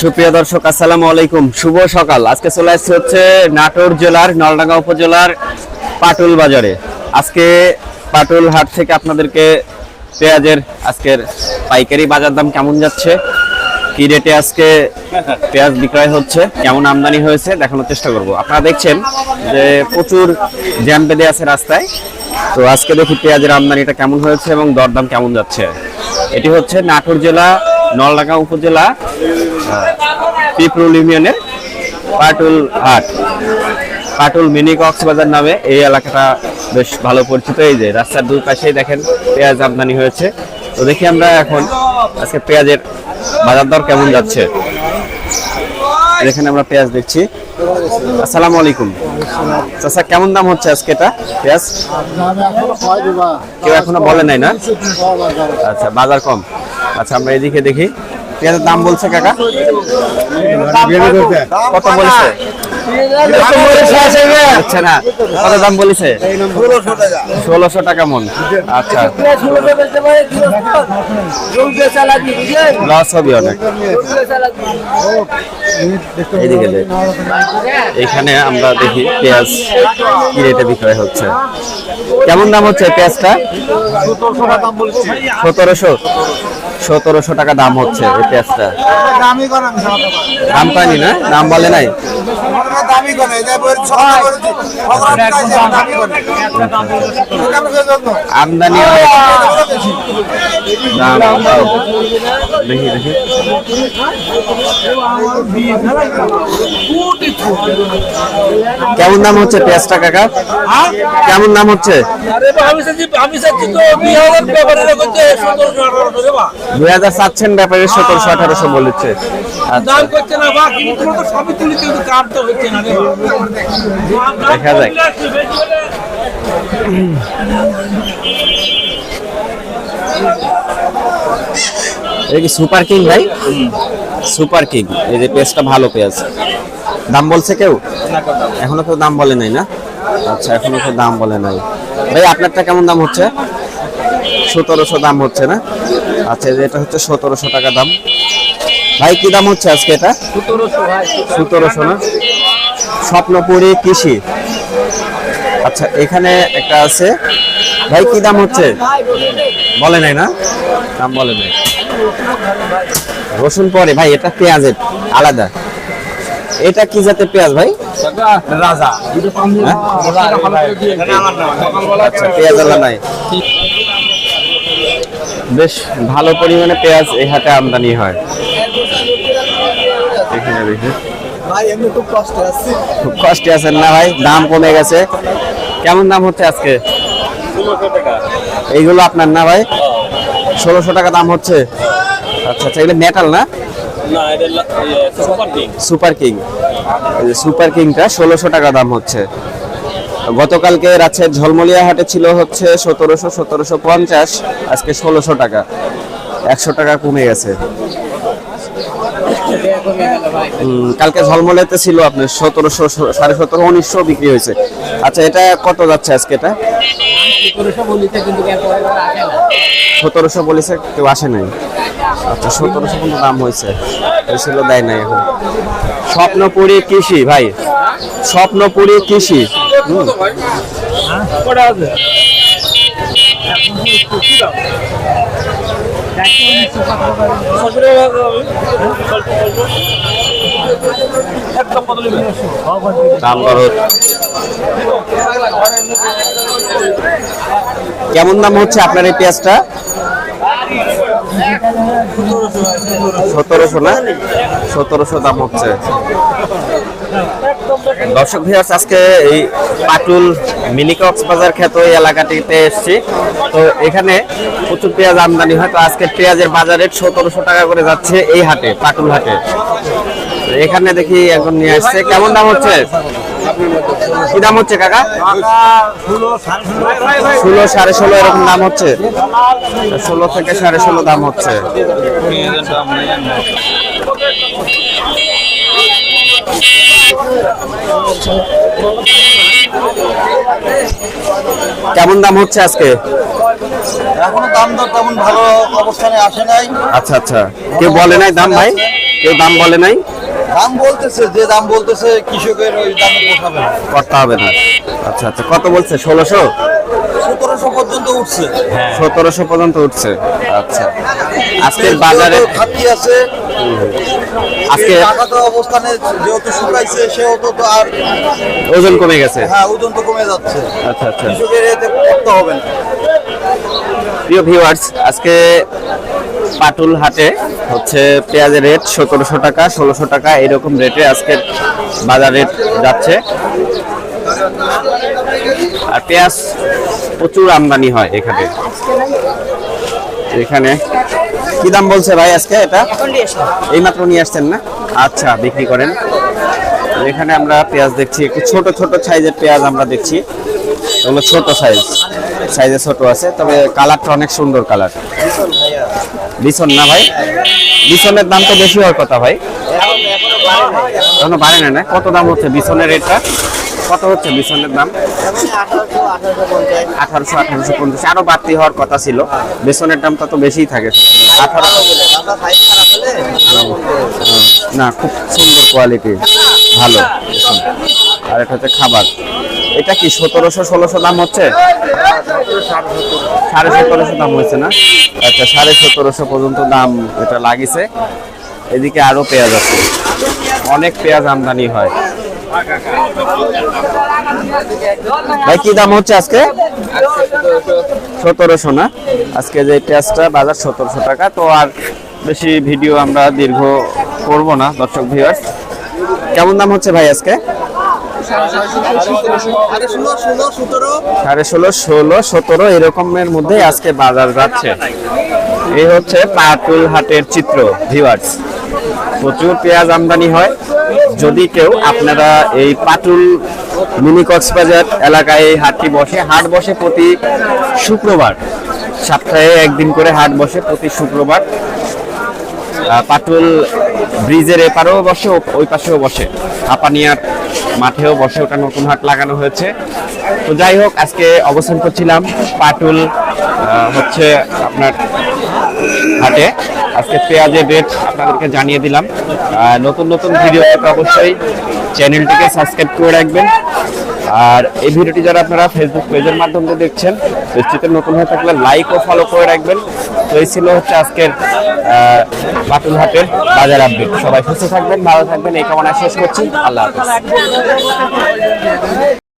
সুপ্রিয় দর্শক, আসসালামু আলাইকুম। শুভ সকাল। আজকে চলে আসছে হচ্ছে নাটোর জেলার, নলডাঙ্গা উপজেলার পাটুল বাজারে। আজকে পাটুল হাট থেকে আপনাদেরকে পেঁয়াজের আজকের পাইকারি বাজার দাম কেমন যাচ্ছে? কি রেটে আজকে পেঁয়াজ বিক্রয় হচ্ছে? কেমন আমদানি হয়েছে? দেখানোর চেষ্টা করব। আপনারা দেখছেন যে প্রচুর জ্যাম বেঁধে আছে রাস্তায়। তো আজকে দেখি পেঁয়াজের আমদানিটা কেমন হয়েছে এবং দরদাম কেমন যাচ্ছে। এটি হচ্ছে নাটোর জেলা নলডাঙ্গা উপজেলা পিপরুল ইউনিয়নের পাটুল হাট। পাটুল মিনি কক্সবাজার নামে এই এলাকাটা বেশ ভালো পরিচিত। এই যে রাস্তার দুই পাশেই দেখেন পেঁয়াজ আমদানি হয়েছে। তো দেখি আমরা এখন আজকে পেঁয়াজের বাজার দর কেমন যাচ্ছে। এখানে আমরা পেঁয়াজ দেখছি। আসসালামু আলাইকুম। চাচা কেমন দাম হচ্ছে আজকে এটা পেঁয়াজ? কেউ এখনও বলে নাই না? আচ্ছা বাজার কম। আচ্ছা আমরা এদিকে দেখি। পেঁয়াজের দাম বলছে কাকা? কত বলছে? আচ্ছা না, কত দাম বলেছে? ষোলোশো টাকা আচ্ছা। এখানে আমরা দেখি পেঁয়াজ কি রেটে বিক্রয় হচ্ছে। কেমন দাম হচ্ছে পেঁয়াজটা? সতেরোশো। সতেরোশো টাকা দাম হচ্ছে এই পেঁয়াজটা। দামি আমি পাইনি না দাম বলে নাই। আমদানি দেখি দেখি। কেমন দাম হচ্ছে পেঁয়াজটা কাকা? কেমন দাম হচ্ছে? দুই হাজার চাচ্ছেন ব্যাপারে সতেরোশো আঠারোশো বলেছে। আচ্ছা। দেখা যাক। এটা কি সুপার কিং ভাই? সুপার কিং এই যে পেঁয়াজটা ভালো পেঁয়াজ দাম বলছে কেউ? এখনও কেউ দাম বলে নাই না? আচ্ছা এখনও কেউ দাম বলে নাই। ভাই আপনারটা কেমন দাম হচ্ছে? সতেরোশো দাম হচ্ছে না? আচ্ছা এটা হচ্ছে সতেরোশো টাকা দাম। ভাই কি দাম হচ্ছে আজকে এটা? সতেরোশো না? স্বপ্নপুরি কৃষি। আচ্ছা এখানে একটা আছে। ভাই কি দাম হচ্ছে? বলে নাই না? দাম বলে নাই। রসুন পরে ভাই এটা পেঁয়াজের আলাদা। এটা কি জাতের পেঁয়াজ ভাই? রাজা। হ্যাঁ? আচ্ছা পেঁয়াজ আলা নাই। বেশ ভালো পরিমাণে পেঁয়াজ এই হাটে আমদানি হয়। এখানে দেখি। খুব কষ্ট আছে। কষ্টে আছেন না ভাই? দাম কমে গেছে। কেমন দাম হচ্ছে আজকে? এইগুলো আপনার না ভাই? ষোলোশো টাকা দাম হচ্ছে? আচ্ছা আচ্ছা এগুলো মেটাল না? Super king. সুপার কিংটা ষোলোশো টাকা দাম হচ্ছে। গতকালকে রাজশাহীর ঝলমলিয়া হাটে ছিল হচ্ছে সতেরোশো সতেরোশো পঞ্চাশ, আজকে ষোলোশো টাকা। একশো টাকা কমে গেছে। কালকে ঝলমলাইতে ছিল আপনার সতেরোশো, সাড়ে সতেরো, উনিশশো বিক্রি হয়েছে। আচ্ছা এটা কত যাচ্ছে আজকে এটা? সতেরোশো বলেছে, কেউ আসে নাই। আচ্ছা সতেরোশো কিন্তু দাম হয়েছে। এই ছিল দেয় নাই এখন। স্বপ্নপুরি কৃষি, ভাই। স্বপ্নপুরি কৃষি। দাম কেমন দাম হচ্ছে আপনার এই পেঁয়াজটা? দর্শক ভিউয়ার্স আজকে এই পাটুল মিনি কক্সবাজার খ্যাত এই এলাকাটিতে এসেছি। তো এখানে প্রচুর পেঁয়াজ আমদানি হয়। তো আজকে পেঁয়াজের বাজারে সতেরোশো টাকা করে যাচ্ছে এই হাটে, পাটুল হাটে। এখানে দেখি এখন নিয়ে আসছে। কেমন দাম হচ্ছে? কি দাম হচ্ছে কাকা? ষোলো সাড়ে ষোলো এরকম দাম হচ্ছে? ষোলো থেকে সাড়ে ষোলো দাম হচ্ছে। কেমন দাম হচ্ছে আজকে? এখনও দাম দর তেমন ভালো অবস্থানে আসে নাই। আচ্ছা আচ্ছা। কেউ বলে নাই দাম ভাই? কেউ দাম বলে নাই? দাম বলতেছে যে দাম বলতেছে কৃষকের ওই দামে পোষাবে না। করতে হবে না। আচ্ছা আচ্ছা কত বলছে? ষোলোশো? সতেরোশো পর্যন্ত উঠছে। সতেরোশো পর্যন্ত উঠছে। আচ্ছা। আজকের বাজারে খাতি আছে। আজকে টাকা তো অবস্থানে যেহেতু শুকাইছে সেহেতু তো আর ওজন কমে গেছে। হ্যাঁ ওজন তো কমে যাচ্ছে। আচ্ছা আচ্ছা। কৃষকের এতে করতে হবে না। প্রিয় ভিউয়ার্স আজকে পাটুল হাটে হচ্ছে পেঁয়াজের রেট সতেরোশো টাকা, ষোলোশো টাকা, এরকম রেটে আজকের বাজার রেট যাচ্ছে। আর পেঁয়াজ প্রচুর আমদানি হয় এখানে। এখানে কি দাম বলছে ভাই আজকে এটা? এই মাত্র নিয়ে আসছেন না? আচ্ছা বিক্রি করেন। এখানে আমরা পেঁয়াজ দেখছি, একটু ছোট ছোট সাইজের পেঁয়াজ আমরা দেখছি। এগুলো ছোট সাইজ সাইজে ছোট আছে, তবে কালারটা অনেক সুন্দর কালার বিছন না ভাই? বিছনের দাম তো বেশি হওয়ার কথা ভাই। এখনও বাড়ে না না? কত দাম হচ্ছে বিছনের রেটটা? কত হচ্ছে বিছনের দাম? আঠারোশো আঠারোশো পঞ্চাশ। আরও বাড়তি হওয়ার কথা ছিল। বেসনের দামটা তো বেশিই থাকে। না, খুব সুন্দর কোয়ালিটি ভালো আর এটা হচ্ছে খাবার। এটা কি সতেরোশো ষোলোশো দাম হচ্ছে? সাড়ে সতেরোশো দাম হয়েছে না? আচ্ছা সাড়ে সতেরোশো পর্যন্ত দাম এটা লাগিছে। এদিকে আরও পেঁয়াজ আছে। অনেক পেঁয়াজ আমদানি হয়। ভাই, কি দাম হচ্ছে আজকে? সতেরোশো না? আজকে যে পেঁয়াজটা বাজার সতেরোশো টাকা, তো আর বেশি ভিডিও আমরা দীর্ঘ করব না, দর্শক ভিউয়ার্স কেমন দাম হচ্ছে ভাই আজকে? সাড়ে ষোলো ষোলো, সতেরো এরকমের মধ্যে আজকে বাজার যাচ্ছে। এই হচ্ছে পাটুল হাটের চিত্র ভিউয়ার্স প্রচুর পেঁয়াজ আমদানি হয়। যদি কেউ আপনারা এই পাটুল মিনি কক্সবাজার এলাকায় এই হাটটি বসে, হাট বসে প্রতি শুক্রবার, সপ্তাহে একদিন করে হাট বসে প্রতি শুক্রবার। পাটুল ব্রিজের এপারেও বসে ওই পাশেও বসে। হাপানিয়ার মাঠেও বসে, ওটা নতুন হাট লাগানো হয়েছে। তো যাই হোক, আজকে অবস্থান করছিলাম পাটুল হচ্ছে আপনার হাটে। আজকে পেঁয়াজের রেট আপনাদেরকে জানিয়ে দিলাম। নতুন নতুন ভিডিও অবশ্যই চ্যানেলটিকে সাবস্ক্রাইব করে রাখবেন। আর এই ভিডিওটি যারা আপনারা ফেসবুক পেজের মাধ্যমে দেখছেন পেজটিতে নতুন হয়ে থাকলে লাইক ও ফলো করে রাখবেন। তো এই ছিল হচ্ছে আজকের পাটুল বাজার আপডেট সবাই সুস্থ থাকবেন, ভালো থাকবেন, এই কামনা শেষ করছি। আল্লাহ হাফেজ।